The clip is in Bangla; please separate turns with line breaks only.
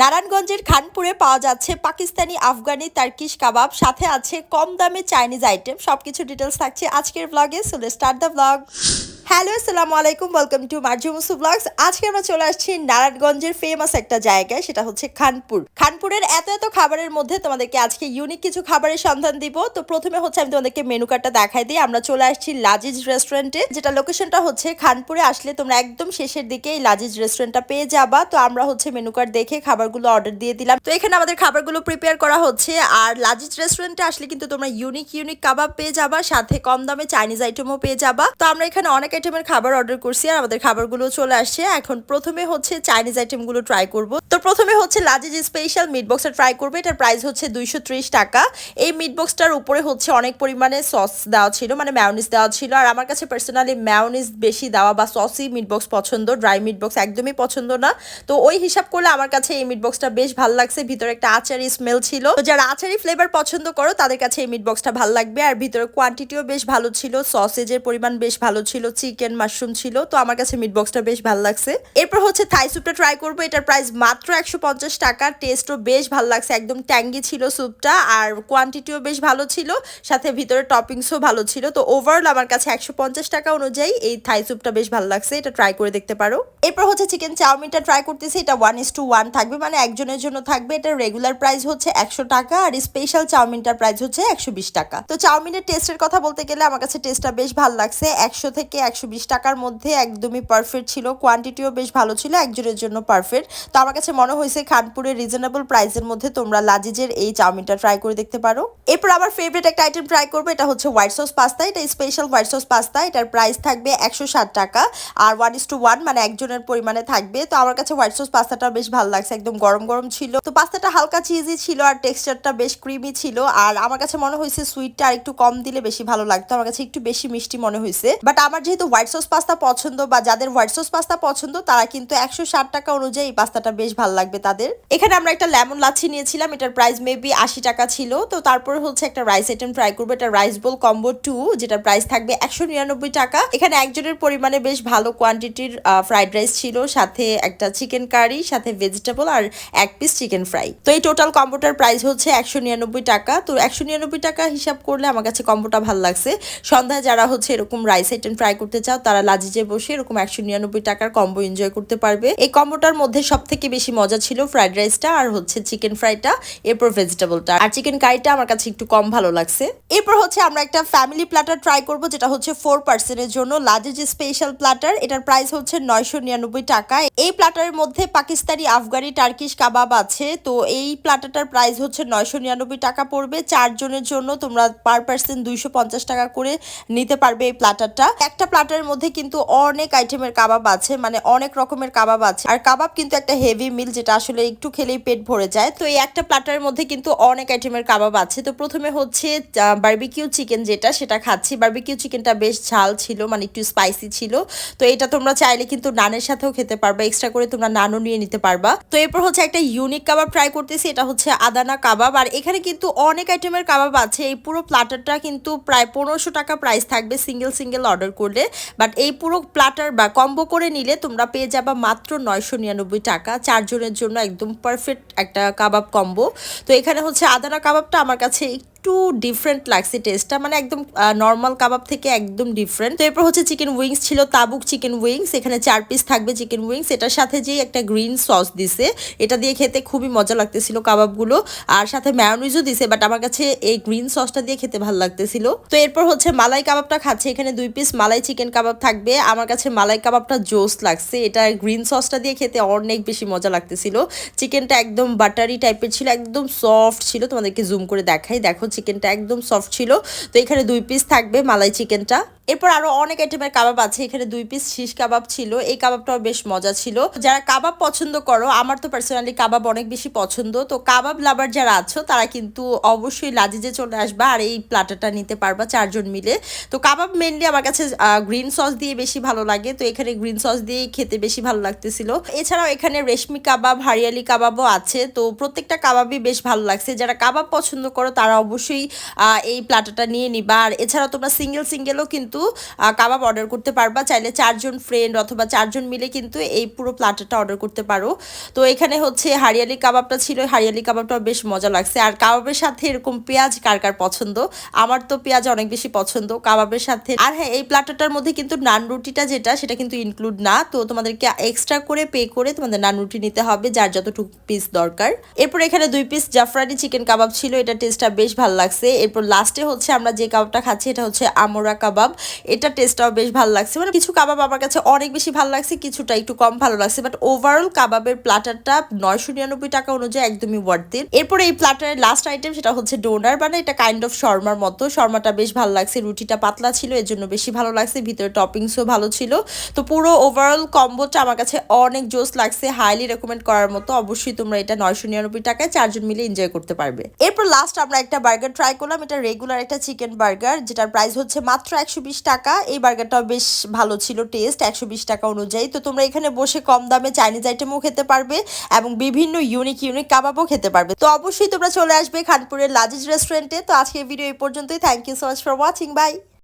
নারায়ণগঞ্জের খানপুরে পাওয়া যাচ্ছে পাকিস্তানি, আফগানি, তার্কিশ কাবাব। সাথে আছে কম দামে চাইনিজ আইটেম। সবকিছু ডিটেলস থাকছে আজকের ব্লগে so start the blog hello, আসসালামু আলাইকুম welcome to Marju Musu blogs আজকে আমরা চলে আসছি নারায়ণগঞ্জের ফেমাস একটা জায়গায়, সেটা হচ্ছে খানপুর। খানপুরের এত এত খাবারের মধ্যে তোমাদেরকে আজকে ইউনিক কিছু খাবারের সন্ধান দিব। তো প্রথমে হচ্ছে আমি তোমাদেরকে মেনু কার্ডটা দেখাই দিই। আমরা চলে আসছি লাজিজ রেস্টুরেন্টে যেটা লোকেশনটা হচ্ছে খানপুরে। আসলে তোমরা একদম শেষের দিকে এই লাজিজ রেস্টুরেন্টটা পেয়ে যাবা। তো আমরা হচ্ছে মেনু কার্ড দেখে খাবারগুলো অর্ডার দিয়ে দিলাম। তো এখানে আমাদের খাবারগুলো প্রিপেয়ার করা হচ্ছে। আর লাজিজ রেস্টুরেন্টে আসলে কিন্তু তোমরা ইউনিক ইউনিক কাবাব পেয়ে যাবা। সাথে কম দামে চাইনিজ আইটেমও পেয়ে যাবা। তো আমরা এখানে অনেক আইটেমের খাবার অর্ডার করছি আর আমাদের খাবারগুলো চলে আসছে। এখন প্রথমে হচ্ছে চাইনিজ আইটেমগুলো ট্রাই করব। তো প্রথমে হচ্ছে লাজিজ স্পেশাল মিট বক্সটা ট্রাই করব। এটার প্রাইস হচ্ছে দুইশো টাকা। এই মিট বক্সটার উপরে হচ্ছে অনেক পরিমাণে সস দেওয়া ছিল মানে ম্যাওনিস দেওয়া ছিল। আর আমার কাছে পার্সোনালি ম্যাওনিস বেশি দেওয়া বা সসই মিট বক্স পছন্দ ড্রাই মিট বক্স একদমই পছন্দ না। তো ওই হিসাব করলে আমার কাছে এই মিট বক্সটা বেশ ভালো লাগছে। ভিতরে একটা আচারি স্মেল ছিল। তো যারা আচারি ফ্লেভার পছন্দ করো, তাদের কাছে এই মিট বক্সটা ভালো লাগবে। আর ভিতরে কোয়ান্টিটিও বেশ ভালো ছিল সসেজের পরিমাণ বেশ ভালো ছিল চিকেন মাশরুম ছিল, তো আমার কাছে মিট বক্সটা বেশ ভালো লাগছে। এরপর হচ্ছে থাই স্যুপটা ট্রাই করব, এটার প্রাইস মাত্র একশো পঞ্চাশ টাকা টেস্টও বেশ ভালো লাগছে, একদম ট্যাঙ্গি ছিল স্যুপটা আর কোয়ান্টিটিও বেশ ভালো ছিল, সাথে ভিতরে টপিংসও ভালো ছিল, তো ওভারঅল আমার কাছে একশো পঞ্চাশ টাকা অনুযায়ী এই থাই স্যুপটা বেশ ভালো লাগছে, এটা ট্রাই করে দেখতে পারো। এরপর হচ্ছে চিকেন চাউমিনটা ট্রাই করতেছি, এটা ওয়ান ইস টু ওয়ান থাকবে মানে একজনের জন্য থাকবে, এটা রেগুলার প্রাইস হচ্ছে একশো টাকা, আর স্পেশাল চাউমিনটার প্রাইস হচ্ছে একশো বিশ টাকা। তো চাউমিনের টেস্টের কথা বলতে গেলে আমার কাছে টেস্টটা বেশ ভালো লাগছে, একশো থেকে একশো বিশ টাকার মধ্যে একদমই পারফেক্ট ছিল। কোয়ান্টিটিও বেশ ভালো ছিল, একজনের জন্য পারফেক্ট তো আমার কাছে মনে হয়েছে খানপুরের রিজনেবল প্রাইসের মধ্যে তোমরা লাজিজের এই চাউমিনটা ট্রাই করে দেখতে পারো। এরপর আমার ফেভারিট একটা আইটেম ট্রাই করব, এটা হচ্ছে হোয়াইট সস পাস্তা এটা স্পেশাল হোয়াইট সস পাস্তা এটার প্রাইস থাকবে একশো ষাট টাকা। আর ওয়ান ইস টু ওয়ান মানে একজনের পরিমাণে থাকবে। তো আমার কাছে হোয়াইট সস পাস্তাটা বেশ ভালো লাগছে, একদম গরম গরম ছিল। তো পাস্তাটা হালকা চিজি ছিল আর টেক্সচারটা বেশ ক্রিমি ছিল। আর আমার কাছে মনে হয়েছে সুইটটা আর একটু কম দিলে বেশি ভালো লাগতো। আমার কাছে একটু বেশি মিষ্টি মনে হয়েছে। বাট আমার যেহেতু হোয়াইট সস পাস্তা পছন্দ বা যাদের হোয়াইট সস পাস্তা পছন্দ, তারা কিন্তু একশো ষাট টাকা অনুযায়ী এই পাস্তাটা বেশ ভালো লাগবে তাদের। এখানে আমরা একটা লেমন লাচ্ছি নিয়েছিলাম, এটার প্রাইস মেবি আশি টাকা ছিল। তো তারপরে হচ্ছে একটা রাইস আইটেম ট্রাই করব, এটা রাইস বোল কম্বো টু যেটার প্রাইস থাকবে একশো নিরানব্বই টাকা। এখানে একজনের পরিমাণে বেশ ভালো কোয়ান্টিটির ফ্রাইড রাইস ছিল, সাথে একটা চিকেন কারি সাথে ভেজিটেবল আর এক পিস চিকেন ফ্রাই তো এই টোটাল কম্বোটার প্রাইস হচ্ছে একশো নিরানব্বই টাকা। তো একশো নিরানব্বই টাকা হিসাব করলে আমার কাছে কম্বোটা ভালো লাগছে। সন্ধ্যায় যারা হচ্ছে এরকম রাইস আইটেম ট্রাই চাও, তারা লাজিজে বসে এরকম একশো নিরানব্বই টাকার কম্বো এনজয় করতে পারবে। এই কম্বোটার মধ্যে সব থেকে বেশি মজা ছিল ফ্রাইড রাইসটা আর হচ্ছে চিকেন ফ্রাইটা এরপর ভেজিটেবলটা আর চিকেন কারিটা আমার কাছে একটু কম ভালো লাগছে। এরপর হচ্ছে আমরা একটা ফ্যামিলি প্ল্যাটার ট্রাই করব, যেটা হচ্ছে ফোর পার্সেন্টের জন্য। লার্জেস্ট স্পেশাল প্ল্যাটার এটার প্রাইস হচ্ছে নয়শো নিরানব্বই টাকা। এই প্ল্যাটারের মধ্যে পাকিস্তানি, আফগানি টার্কিশ কাবাব আছে। তো এই প্ল্যাটারটার প্রাইস হচ্ছে নয়শো নিরানব্বই টাকা পড়বে। চারজনের জন্য তোমরা পার পার্সেন্ট দুইশো পঞ্চাশ টাকা করে নিতে পারবে এই প্ল্যাটারটা একটা প্ল্যাটারের মধ্যে কিন্তু অনেক আইটেমের কাবাব আছে মানে অনেক রকমের কাবাব আছে। আর কাবাব কিন্তু একটা হেভি মিল যেটা আসলে একটু খেলেই পেট ভরে যায়। তো এই একটা প্লাটারের মধ্যে কিন্তু অনেক আইটেমের কাবাব আছে। তো প্রথমে হচ্ছে বার্বিকিউ চিকেন যেটা, সেটা খাচ্ছি। বার্বিকিউ চিকেনটা বেশ ঝাল ছিল মানে একটু স্পাইসি ছিল। তো এটা তোমরা চাইলে কিন্তু নানের সাথেও খেতে পারবা। এক্সট্রা করে তোমরা নানও নিয়ে নিতে পারবা। তো এরপর হচ্ছে একটা ইউনিক কাবাব ট্রাই করতেছি, এটা হচ্ছে আদানা কাবাব। আর এখানে কিন্তু অনেক আইটেমের কাবাব আছে। এই পুরো প্ল্যাটারটা কিন্তু প্রায় পনেরোশো টাকা প্রাইস থাকবে সিঙ্গেল সিঙ্গেল অর্ডার করলে। বাট এই পুরো প্লাটার বা কম্বো করে নিলে তোমরা পেয়ে যাবা মাত্র নয়শো নিরানব্বই টাকা। চারজনের জন্য একদম পারফেক্ট একটা কাবাব কম্বো। তো এখানে হচ্ছে আদানা কাবাবটা আমার কাছে একটু ডিফারেন্ট লাগছে টেস্টটা মানে একদম নর্মাল কাবাব থেকে একদম ডিফারেন্ট তো এরপর হচ্ছে চিকেন উইংস ছিল, তাবুক চিকেন উইংস এখানে চার পিস থাকবে চিকেন উইংস এটার সাথে যে একটা গ্রিন সস দিছে, এটা দিয়ে খেতে খুবই মজা লাগতেছিল কাবাবগুলো। আর সাথে ম্যায়োনিজও দিছে বাট আমার কাছে এই গ্রিন সসটা দিয়ে খেতে ভালো লাগতেছিল। তো এরপর হচ্ছে মালাই কাবাবটা খাচ্ছে। এখানে দুই পিস মালাই চিকেন কাবাব থাকবে। আমার কাছে মালাই কাবাবটা জোস লাগছে। এটা গ্রিন সসটা দিয়ে খেতে অনেক বেশি মজা লাগতেছিল। চিকেনটা একদম বাটারি টাইপের ছিল, একদম সফট ছিল। তোমাদেরকে জুম করে দেখাই। দেখো চিকেনটা একদম সফট ছিল। তো এখানে দুই পিস থাকবে মালাই চিকেনটা এরপর আরও অনেক আইটেমের কাবাব আছে। এখানে দুই পিস শিশ কাবাব ছিল। এই কাবাবটাও বেশ মজা ছিল। যারা কাবাব পছন্দ করো, আমার তো পার্সোনালি কাবাব অনেক বেশি পছন্দ। তো কাবাব লাভার যারা আছো, তারা কিন্তু অবশ্যই লাজিজে চলে আসবা আর এই প্লাটারটা নিতে পারবা চারজন মিলে। তো কাবাব মেনলি আমার কাছে গ্রিন সস দিয়ে বেশি ভালো লাগে। তো এখানে গ্রিন সস দিয়ে খেতে বেশি ভালো লাগতেছিল। এছাড়াও এখানে রেশমি কাবাব, হারিয়ালি কাবাবও আছে। তো প্রত্যেকটা কাবাবই বেশ ভালো লাগছে। যারা কাবাব পছন্দ করো, তারা অবশ্যই অবশ্যই এই প্লাটাটা নিয়ে নিবা। আর এছাড়াও তোমরা সিঙ্গেল সিঙ্গেলও কিন্তু কাবাব অর্ডার করতে পারবা। চাইলে চারজন ফ্রেন্ড অথবা চারজন মিলে কিন্তু এই পুরো প্লাটারটা অর্ডার করতে পারো। তো এখানে হচ্ছে হারিয়ালি কাবাবটা ছিল, হারিয়ালি কাবাবটা বেশ মজা লাগছে। আর কাবাবের সাথে এরকম পেঁয়াজ কার কার পছন্দ? আমার তো পেঁয়াজ অনেক বেশি পছন্দ কাবাবের সাথে। আর হ্যাঁ এই প্লাটারটার মধ্যে কিন্তু নান রুটিটা যেটা, সেটা কিন্তু ইনক্লুড না। তো তোমাদেরকে এক্সট্রা করে পে করে তোমাদের নান রুটি নিতে হবে, যার যতটুকু পিস দরকার। এরপর এখানে দুই পিস জাফরানি চিকেন কাবাব ছিল। এটা টেস্টটা বেশ ভালো লাগছে। এরপর লাস্টে হচ্ছে আমরা যে কাবাবটা খাচ্ছি, এটা হচ্ছে আমোরা কাবাব। এটা টেস্টটাও বেশ ভালো লাগছে। মানে কিছু কাবাব আমার কাছে অনেক বেশি ভালো লাগছে, কিছুটা একটু কম ভালো লাগছে। বাট ওভারঅল কাবাবের প্লাটারটা নয়শো নিরানব্বই টাকা অনুযায়ী একদমই ওয়ার্থির এরপরে এই প্লাটারের লাস্ট আইটেম সেটা হচ্ছে ডোনার মানে এটা কাইন্ড অফ শর্মার মতো। শর্মাটা বেশ ভালো লাগছে, রুটিটা পাতলা ছিল, এর জন্য বেশি ভালো লাগছে। ভিতরে টপিংসও ভালো ছিল। তো পুরো ওভারঅল কম্বোটা আমার কাছে অনেক জোস লাগছে। হাইলি রেকমেন্ড করার মতো। অবশ্যই তোমরা এটা নয়শো নিরানব্বই টাকায় চারজন মিলে এনজয় করতে পারবে। এরপর লাস্ট আমরা একটা বার্গার ট্রাই করলাম, এটা রেগুলার একটা চিকেন বার্গার যেটার প্রাইস হচ্ছে মাত্র একশো বিশ টাকা। এই বার্গারটাও বেশ ভালো ছিল টেস্ট একশো বিশ টাকা অনুযায়ী। তো তোমরা এখানে বসে কম দামে চাইনিজ আইটেমও খেতে পারবে এবং বিভিন্ন ইউনিক ইউনিক কাবাবও খেতে পারবে। তো অবশ্যই তোমরা চলে আসবে খানপুরের লাজিজ রেস্টুরেন্টে তো আজকে ভিডিও এই পর্যন্তই। Thank you so much for watching bye